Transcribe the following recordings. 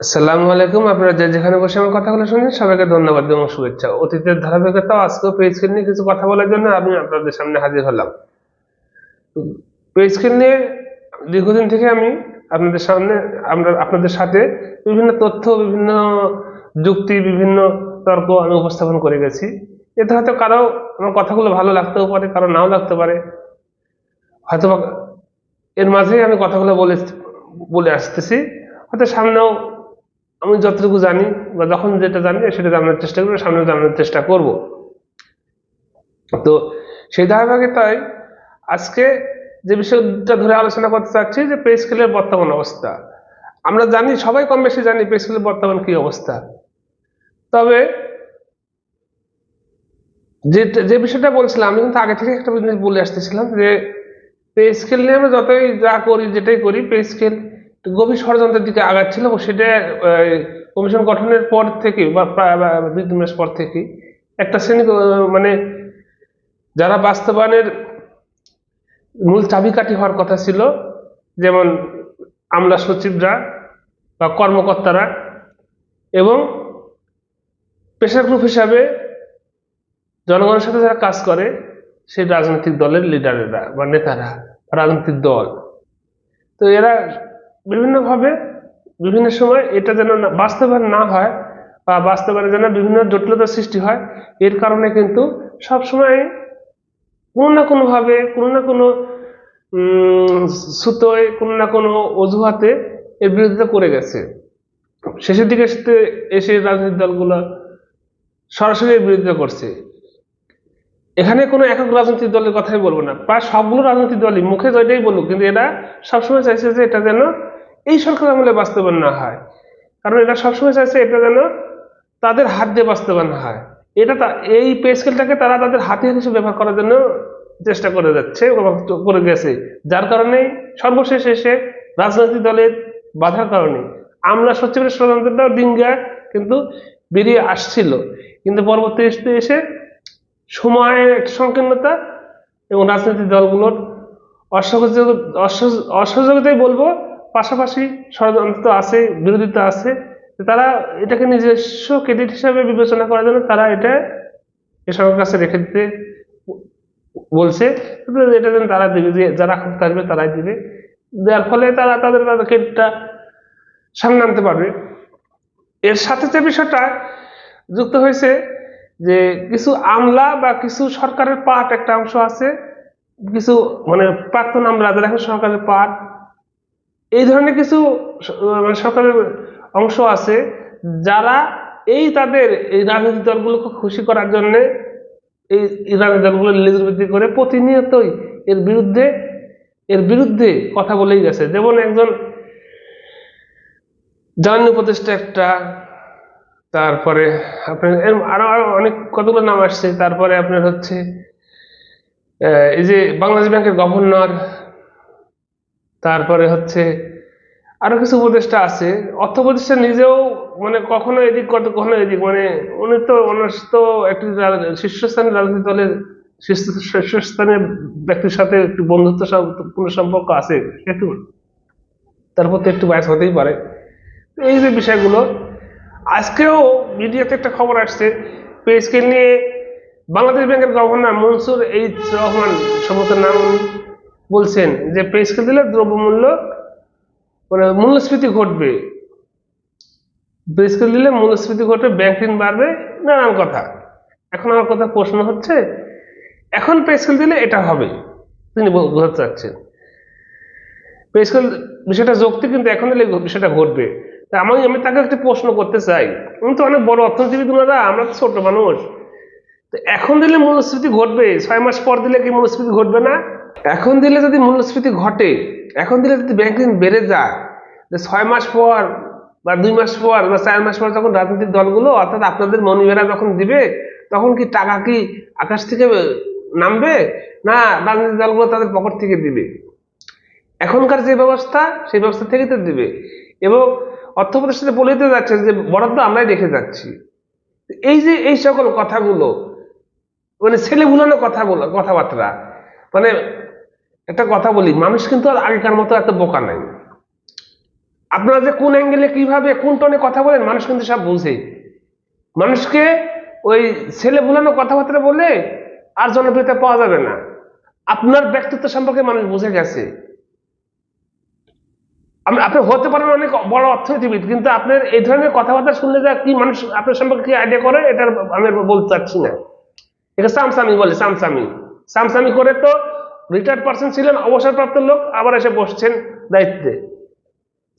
আসসালামু আলাইকুম, আপনারা যে যেখানে বসে আমার কথাগুলো শুনছেন, সবাইকে ধন্যবাদ এবং শুভেচ্ছা। অতীতের ধারাবাহিকতা আজকেও পেজ স্ক্রিন নিয়ে কিছু কথা বলার জন্য আমি আপনাদের সামনে হাজির হলাম। পেজ স্ক্রিন নিয়ে দীর্ঘদিন থেকে আমি আপনাদের সামনে, আমরা আপনাদের সাথে বিভিন্ন তথ্য, বিভিন্ন যুক্তি, বিভিন্ন তর্ক আমি উপস্থাপন করে গেছি। এতে হয়তো কারও আমার কথাগুলো ভালো লাগতেও পারে, কারও নাও লাগতে পারে। হয়তো এর মাঝেই আমি কথাগুলো বলে বলে আসতেছি। হয়তো সামনেও আমি যতটুকু জানি বা যখন যেটা জানি সেটা জানার চেষ্টা করব সামনে জানার চেষ্টা করব। তো সেই ধারাবাহিকতায় আজকে যে বিষয়টা ধরে আলোচনা করতে চাচ্ছি যে পে স্কেলের বর্তমান অবস্থা। আমরা জানি, সবাই কম বেশি জানি পে স্কেলের বর্তমান কি অবস্থা। তবে যে যে বিষয়টা বলছিলাম, আমি কিন্তু আগে থেকে একটা জিনিস বলে আসতেছিলাম যে পে স্কেল নিয়ে আমরা যতই যা করি, যেটাই করি পে স্কেল গভীর ষড়যন্ত্রের দিকে আগাচ্ছিল এবং সেটা কমিশন গঠনের পর থেকে বা প্রায় দুই, তিন মাস পর থেকে একটা শ্রেণি মানে যারা বাস্তবায়নের মূল চাবিকাঠি হওয়ার কথা ছিল, যেমন আমলা সচিবরা বা কর্মকর্তারা এবং পেশার গ্রুপ হিসাবে জনগণের সাথে যারা কাজ করে, সেই রাজনৈতিক দলের লিডারেরা বা নেতারা, রাজনৈতিক দল। তো এরা বিভিন্নভাবে বিভিন্ন সময় এটা যেন বাস্তবায়ন না হয় বা বাস্তবায়নে যেন বিভিন্ন জটিলতার সৃষ্টি হয়, এর কারণে কিন্তু সবসময় কোনো না কোনোভাবে, কোনো না কোনো সুতোয় কোনো না কোনো অজুহাতে এর বিরোধিতা করে গেছে। শেষের দিকে এসে রাজনৈতিক দলগুলো সরাসরি বিরোধিতা করছে। এখানে কোনো একক রাজনৈতিক দলের কথাই বলব না। প্রায় সবগুলো রাজনৈতিক দলই মুখে যেটাই বলুক, কিন্তু এরা সবসময় চাইছে যে এটা যেন এই সরকার আমলে বাস্তবায়ন না হয়। কারণ এরা সবসময় চাইছে এটা যেন তাদের হাত দিয়ে বাস্তবায়ন হয়। এটা এই পে স্কেলটাকে তারা তাদের হাতিয়ার হিসেবে ব্যবহার করার জন্য চেষ্টা করে যাচ্ছে করে গেছে। যার কারণে সর্বশেষ এসে রাজনৈতিক দলের বাধার কারণে আমরা সচিবের ষড়যন্ত্রটাও ডিঙ্গা কিন্তু বেরিয়ে আসছিল। কিন্তু পরবর্তী এসে সময়ের সংকীর্ণতা এবং রাজনৈতিক দলগুলোর অসহযোগ অসহ- অসহযোগিতাই বলব পাশাপাশি ষড়যন্ত্র তো আছে, বিরোধিতা আছে, তারা এটাকে নিজস্ব ক্রেডিট হিসাবে বিবেচনা করার জন্য তারা এটা এসবের কাছে রেখে দিতে বলছে। এটা যেন তারা দিবে যে যারা খুব আসবে তারাই দিবে। দেওয়ার ফলে তারা তাদের তাদের ক্রেডিটটা সামনে আনতে পারবে। এর সাথে যে বিষয়টা যুক্ত হয়েছে যে কিছু আমলা বা কিছু সরকারের পার্ট একটা অংশ আছে, কিছু মানে প্রাক্তন আমলা, যারা এখন সরকারের পার্ট এই ধরনের কিছু মানে সরকারের অংশ আছে যারা এই তাদের এই রাজনৈতিক দলগুলোকে খুশি করার জন্য এই রাজনৈতিক দলগুলো লেজুর বৃদ্ধি করে প্রতিনিয়তই এর বিরুদ্ধে এর বিরুদ্ধে কথা বলেই গেছে। যেমন একজন জ্বালানি উপদেষ্টা একটা, তারপরে আপনার এরম আরও আরও অনেক কতগুলো নাম আসছে। তারপরে আপনার হচ্ছে এই যে বাংলাদেশ ব্যাংকের গভর্নর তারপরে হচ্ছে আরও কিছু উপদেষ্টা আছে। অর্থ উপদেষ্টা নিজেও মানে কখনো এদিক কত কখনো এদিক মানে উনি তো ওনার তো একটি রা- শীর্ষস্থানীয় রাজনৈতিক দলের শীর্ষ- শীর্ষস্থানীয় ব্যক্তির সাথে একটু বন্ধুত্ব পূর্ণ সম্পর্ক আছে, সেহেতু। তারপর তো একটু বয়স হতেই পারে। এই যে বিষয়গুলো, আজকেও মিডিয়াতে একটা খবর আসছে পে স্কেল নিয়ে বাংলাদেশ ব্যাংকের গভর্নর মনসুর এইচ রহমান, সম্ভবত নাম বলছেন যে পে স্কেল দিলে দ্রব্যমূল্য মানে মূল্যস্ফীতি ঘটবে। পে স্কেল দিলে মূল্যস্ফীতি ঘটবে ব্যাংক ঋণ বাড়বে, নানান কথা। এখন আমার কথা প্রশ্ন হচ্ছে, এখন পে স্কেল দিলে এটা হবে? তিনি বোঝাতে চাচ্ছেন। পে স্কেল বিষয়টা যৌক্তিক, কিন্তু এখন দিলে বিষয়টা ঘটবে। তা আমি আমি তাকে একটা প্রশ্ন করতে চাই। উনি তো অনেক বড় অর্থনীতিবিদ ওনারা আমরা তো ছোট মানুষ। তো এখন দিলে মূল্যস্ফীতি ঘটবে? ছয় মাস পর দিলে কি মূল্যস্ফীতি ঘটবে না? এখন দিলে যদি মূল্যস্ফীতি ঘটে, এখন দিলে যদি ব্যাংক ঋণ বেড়ে যায়, যে ছয় মাস পর বা দুই মাস পর বা চার মাস পর যখন রাজনৈতিক দলগুলো, অর্থাৎ আপনাদের মনিবেরা যখন দিবে, তখন কি টাকা কি আকাশ থেকে নামবে? না, রাজনৈতিক দলগুলো তাদের পকেট থেকে দিবে। এখনকার যে ব্যবস্থা, সেই ব্যবস্থা থেকেই তো দিবে। এবং অর্থ প্রতিষ্ঠানে বলেই তো যাচ্ছে যে, বরাদ্দ আমরাই রেখে যাচ্ছি। এই যে, এই সকল কথাগুলো মানে ছেলে বুলানো কথাগুলো, কথাবার্তা মানে একটা কথা বলি, মানুষ কিন্তু আর আগেকার মতো এত বোকা নাই। আপনারা যে কোন অ্যাঙ্গেলে কীভাবে, কোন টনে কথা বলেন, মানুষ কিন্তু সব বুঝে। মানুষকে ওই ছেলে ভুলানো কথাবার্তা বলে আর জনপ্রিয়তা পাওয়া যাবে না। আপনার ব্যক্তিত্ব সম্পর্কে মানুষ বুঝে গেছে। আপনি হতে পারেন অনেক বড় অর্থনীতিবিদ, কিন্তু আপনার এই ধরনের কথাবার্তা শুনলে যা কি মানুষ আপনার সম্পর্কে কি আইডিয়া করে এটা আমি বলতে চাচ্ছি না। এটা সামসামি বলে, সামসামি। সামসামি করে তো রিটায়ার্ড পার্সন ছিলেন, অবসরপ্রাপ্ত লোক, আবার এসে বসছেন দায়িত্বে।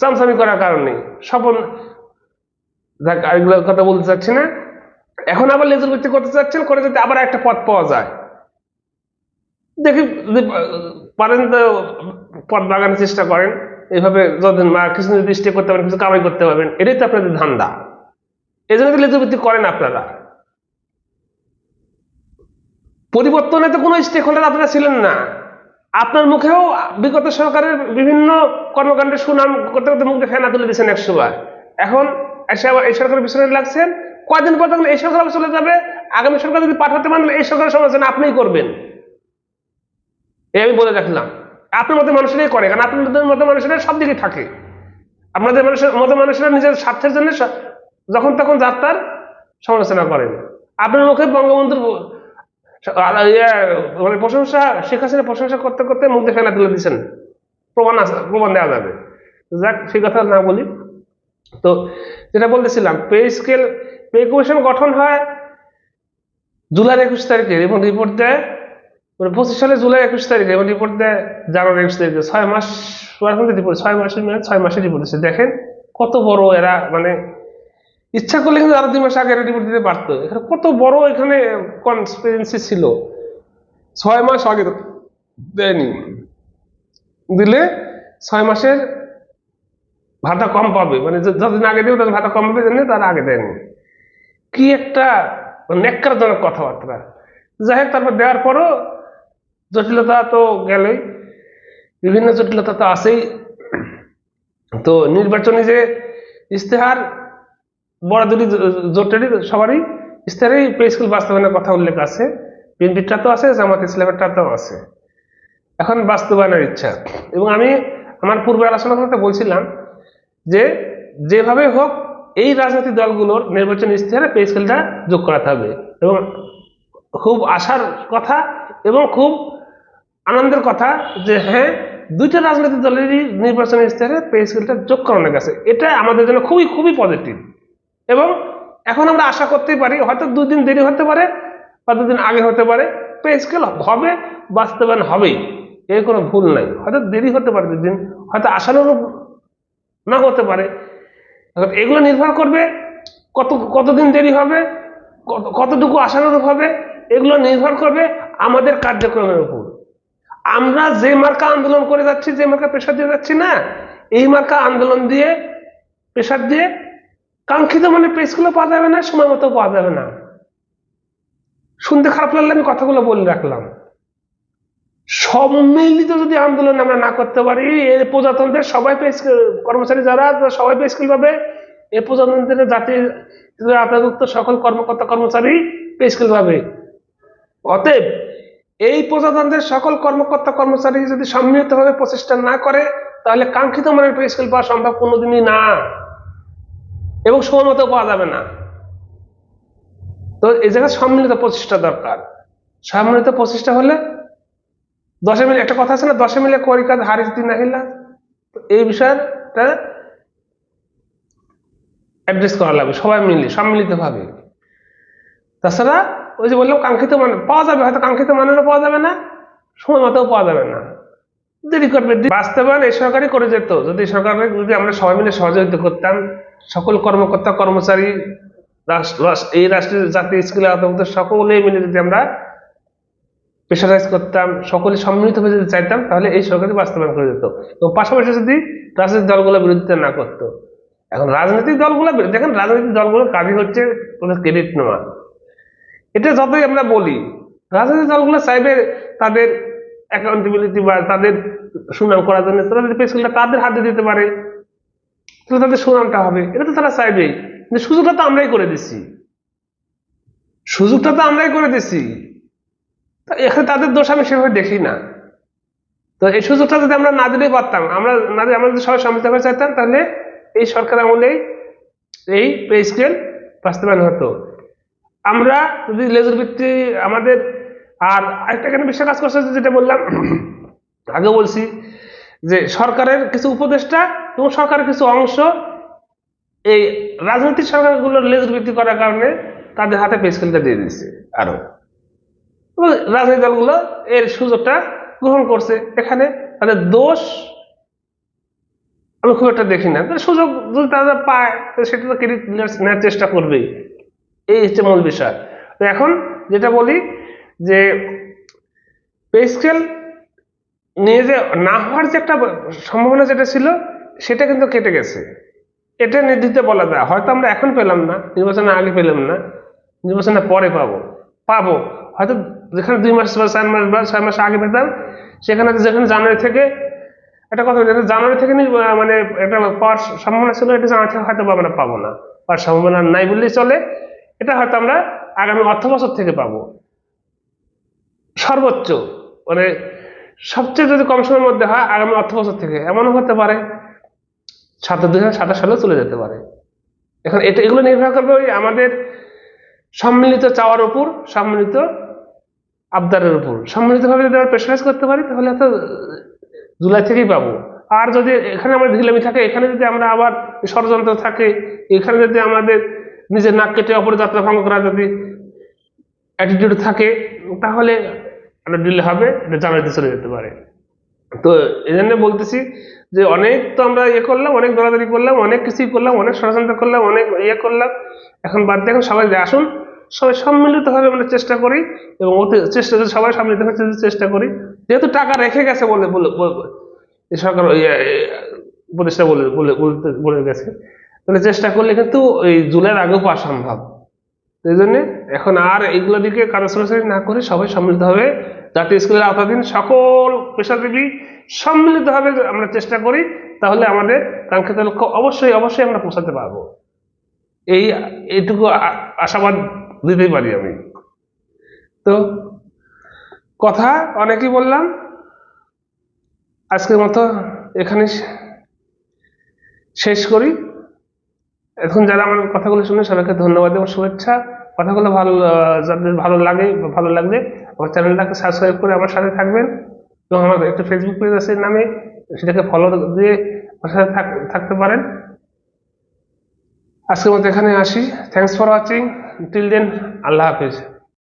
সামসামি করার কারণে স্বপন যাক এগুলো কথা বলতে চাচ্ছি না। এখন আবার লেজুর ভিত্তি করতে চাচ্ছেন, করে যাতে আবার একটা পথ পাওয়া যায়। দেখি, যদি পারেন তো, পথ বাগানোর চেষ্টা করেন। এইভাবে যতদিন মা কৃষ্ণ যদি স্টে করতে পারেন, কিছু কামাই করতে পারবেন। এটাই তো আপনাদের ধান্দা। এই জন্য তো লেজুর ভিত্তি করেন আপনারা। পরিবর্তনে তো কোনো স্টেক হোল্ডার আপনারা ছিলেন না। আপনার মুখেও বিগত সরকারের বিভিন্ন কর্মকাণ্ডের সুনাম করতে করতে মুখ ফেনা তুলে দিয়েছেন একশো এখন এসে আবার এই সরকারের পিছনে লাগছেন। কয়দিন পর তখন এই সরকার চলে যাবে? আগামী সরকার যদি পাঠাতে পারেন এই সরকারের সমালোচনা আপনিই করবেন। এই আমি বলে রাখলাম। আপনার মতো মানুষেরাই করে, কারণ আপনাদের মতো মানুষেরা সব দিকে থাকে। আপনাদের মানুষের মতো মানুষেরা নিজের স্বার্থের জন্য যখন তখন যাত্রার সমালোচনা করেন। আপনার মুখে বঙ্গবন্ধুর মানে প্রশংসা, শেখ হাসিনা প্রশংসা করতে করতে মুখ দিয়ে ফেলা তুলে দিচ্ছেন প্রমাণ প্রমাণ দেওয়া যাবে। যাক, সেই কথা না বলি। তো যেটা বলতেছিলাম, পে স্কেল, পে কমিশন গঠন হয় জুলাই একুশ তারিখে এবং রিপোর্ট দেয় মানে পঁচিশ সালে জুলাই একুশ তারিখে এবং রিপোর্ট দেয় জানুয়ারি একুশ তারিখে। ছয় মাস রিপোর্ট ছয় মাসের ছয় মাসের রিপোর্ট দিচ্ছে দেখেন কত বড় এরা মানে ইচ্ছা করলে কিন্তু আরও দুই মাস আগে রিপোর্ট দিতে পারতো। এখানে কত বড় এখানে কনসপিরেন্সি ছিল। ছয় মাস আগে দেয়নি। দিলে ছয় মাসের ভাতা কম পাবে। মানে যতদিন আগে দেবে তখন ভাতা কম পাবে, জন্য তার আগে দেয়নি। কি একটা নেককারজনক কথাবার্তা। যাই হোক, তারপর দেওয়ার পরও জটিলতা তো গেলই। বিভিন্ন জটিলতা তো আছেই। তো নির্বাচনী যে ইশতেহার বড় দুটি জোটেরই সবারই ইশতেহারেই পে স্কুল বাস্তবায়নের কথা উল্লেখ আছে। বিএনপিটা তো আছে, জামাত ইসলামেরটাতেও আছে। এখন বাস্তবায়নের ইচ্ছা। এবং আমি আমার পূর্বে আলোচনা করতে বলছিলাম যে, যেভাবে হোক, এই রাজনৈতিক দলগুলোর নির্বাচনী ইশতেহারে পে স্কেলটা যোগ করাতে হবে। এবং খুব আশার কথা এবং খুব আনন্দের কথা যে হ্যাঁ দুইটা রাজনৈতিক দলেরই নির্বাচনী ইশতেহারে পে স্কেলটা যোগ করানো গেছে। এটা আমাদের জন্য খুবই খুবই পজিটিভ এবং এখন আমরা আশা করতেই পারি, হয়তো দুদিন দেরি হতে পারে বা দুদিন আগে হতে পারে পে স্কেল হবে, বাস্তবায়ন হবেই, এর কোনো ভুল নাই। হয়তো দেরি হতে পারে দুদিন, হয়তো আশানুরূপ না হতে পারে। এগুলো নির্ভর করবে কত, কতদিন দেরি হবে, কত, কতটুকু আশানুরূপ হবে, এগুলো নির্ভর করবে আমাদের কার্যক্রমের উপর। আমরা যে মার্কা আন্দোলন করে যাচ্ছি, যে মার্কা প্রেশার দিয়ে যাচ্ছি না, এই মার্কা আন্দোলন দিয়ে প্রেশার দিয়ে কাঙ্ক্ষিত মানে প্রেসগুলো পাওয়া যাবে না, সময় মতো পাওয়া যাবে না। শুনতে খারাপ লাগলে আমি কথাগুলো বলে রাখলাম। সম্মিলিত যদি আন্দোলন আমরা না করতে পারি এই প্রজাতন্ত্রের সবাই পে কর্মচারী যারা সবাই পে পাবে এই প্রজাতন্ত্রের জাতির আওতাভুক্ত সকল কর্মকর্তা কর্মচারী পে স্কিল পাবে অতএব এই প্রজাতন্ত্রের সকল কর্মকর্তা কর্মচারী যদি সম্মিলিতভাবে প্রচেষ্টা না করে, তাহলে কাঙ্ক্ষিত মানের পে স্কেল পাওয়া সম্ভব কোনোদিনই না। এবং সময় মতো পাওয়া যাবে না। তো এই জায়গায় সম্মিলিত প্রচেষ্টা দরকার। সম্মিলিত প্রচেষ্টা হলে দশে মিলে, একটা কথা আছে না, দশে মিলে করি কাজ হারিস দিন নাহিলা তো এই বিষয়টা অ্যাড্রেস করা লাগবে, সবাই মিলে সম্মিলিত ভাবে তাছাড়া ওই যে বললাম, কাঙ্ক্ষিত মানে পাওয়া যাবে, হয়তো কাঙ্ক্ষিত মানেরও পাওয়া যাবে না সময় মতো পাওয়া যাবে না। দেরি করবে বাস্তবায়ন এই সরকারই করে যেত, যদি সরকারের যদি আমরা সবাই মিলে সহযোগিতা করতাম, সকল কর্মকর্তা, কর্মচারী এই রাষ্ট্রের জাতীয় স্কুলে আওতাভুক্ত সকলে মিলে যদি আমরা প্রেশারাইজ করতাম, সকলে সম্মিলিতভাবে যদি চাইতাম, তাহলে এই সরকারই বাস্তবায়ন করে যেত। এবং পাশাপাশি যদি রাজনৈতিক দলগুলো বিরোধিতা না করতো। এখন রাজনৈতিক দলগুলো, দেখেন রাজনৈতিক দলগুলোর কাজই হচ্ছে ওদের ক্রেডিট নেওয়া। এটা যতই আমরা বলি, রাজনৈতিক দলগুলো চাইবে তাদের অ্যাকাউন্টেবিলিটি বা তাদের সুনাম করার জন্য, তারা যদি পেস্কেলটা তাদের হাতে দিতে পারে, তাহলে তাদের সুনামটা হবে। এটা তো তারা চাইবেই। সুযোগটা তো আমরাই করে দিচ্ছি। সুযোগটা তো আমরাই করে দিচ্ছি। তা এখানে তাদের দোষ আমি সেভাবে দেখি না। তো এই সুযোগটা যদি আমরা না দিলেই পারতাম, আমরা না আমরা যদি সবাই সম্মিলিতভাবে চাইতাম, তাহলে এই সরকার আমলেই এই পে স্কেল বাস্তবায়ন হতো। আমরা যদি লেজুর ভিত্তি আমাদের আর আরেকটা কেন বিষয় কাজ করছে যেটা বললাম, আগে বলছি যে সরকারের কিছু উপদেষ্টা এবং সরকারের কিছু অংশ এই রাজনৈতিক সরকারগুলোর লেজুর ভিত্তি করার কারণে তাদের হাতে পে স্কেলটা দিয়ে দিচ্ছে আরও রাজনৈতিক দলগুলো এর সুযোগটা গ্রহণ করছে। এখানে তাদের দোষ আমি খুব একটা দেখি না। সুযোগ যদি তারা পায় সেটা তো ক্রেডিট নেওয়ার চেষ্টা করবেই। এই হচ্ছে মূল বিষয়। তো এখন যেটা বলি যে পে স্কেল নিয়ে যে না হওয়ার যে একটা সম্ভাবনা যেটা ছিল, সেটা কিন্তু কেটে গেছে। এটা নির্দিষ্ট বলা যায়। হয়তো আমরা এখন পেলাম না নির্বাচনের আগে পেলাম না নির্বাচনের পরে পাবো। পাবো। হয়তো যেখানে দুই মাস বা চার মাস বা ছয় মাস আগে পেতাম, সেখানে যেখানে জানুয়ারি থেকে একটা কথা যেটা জানুয়ারি থেকে মানে একটা পাওয়ার সম্ভাবনা ছিল, এটা জানুয়ারি থেকে হয়তো আমরা পাবো না। পাওয়ার সম্ভাবনা নাই বললেই চলে। এটা হয়তো আমরা আগামী অর্থ বছর থেকে পাবো। সর্বোচ্চ। মানে সবচেয়ে যদি কম সময়ের মধ্যে হয় আগামী অর্থ বছর থেকে এমনও হতে পারে, সাতাশ দুই হাজার সাতাশ সালেও চলে যেতে পারে। এখন এটা, এগুলো নির্ভর করবে ওই আমাদের সম্মিলিত চাওয়ার উপর, সম্মিলিত আবদারের উপর। সম্মিলিতভাবে যদি আমরা প্রেশারাইজ করতে পারি, তাহলে তো জুলাই থেকেই পাবো। আর যদি এখানে আমাদের ঢিলামি থাকে, এখানে যদি আমরা আবার ষড়যন্ত্র থাকে, এখানে যদি আমাদের নিজের নাক কেটে অপর যাত্রা ভঙ্গ করা যদি অ্যাটিটিউড থাকে তাহলে একটা ডিলে হবে, এটা জানাতে চলে যেতে পারে। তো এই জন্য বলতেছি যে অনেক তো আমরা ইয়ে করলাম, অনেক দৌড়াদৌড়ি করলাম, অনেক কিছুই করলাম, অনেক ষড়যন্ত্র করলাম, অনেক ইয়ে করলাম। এখন বাদ দিয়ে এখন সবাই আসুন, সবাই সম্মিলিতভাবে আমরা চেষ্টা করি এবং অতি চেষ্টা যদি সবাই সম্মিলিতভাবে চেষ্টা- করি, যেহেতু টাকা রেখে গেছে বলে এই সরকার উপদেষ্টা বলে বলে, বলতে, বলে গেছে। তাহলে চেষ্টা করলে কিন্তু ওই জুলাইয়ের আগেও পাওয়া সম্ভব। এই জন্য এখন আর এইগুলো দিকে কারও সরাসরি না করে সবাই সম্মিলিতভাবে জাতীয় স্কুলের আওতাধীন সকল পেশাজীবী সম্মিলিতভাবে আমরা চেষ্টা করি, তাহলে আমাদের কাঙ্ক্ষিত লক্ষ্য অবশ্যই অবশ্যই আমরা পৌঁছাতে পারব। এই, এইটুকু আশাবাদ দিতেই পারি আমি। তো, কথা অনেকই বললাম, আজকের মতো এখানে শেষ করি। এখন যারা আমার কথাগুলো শুনে সবাইকে ধন্যবাদ এবং শুভেচ্ছা। কথাগুলো ভালো যাদের ভালো লাগে, ভালো লাগলে আমার চ্যানেলটাকে সাবস্ক্রাইব করে আমার সাথে থাকবেন। এবং আমার একটা ফেসবুক পেজ আছে নামে, সেটাকে ফলো দিয়ে আমার সাথে থাক- থাকতে পারেন। আজকের মতো এখানে আসি। Thanks for watching till then Allah Hafiz.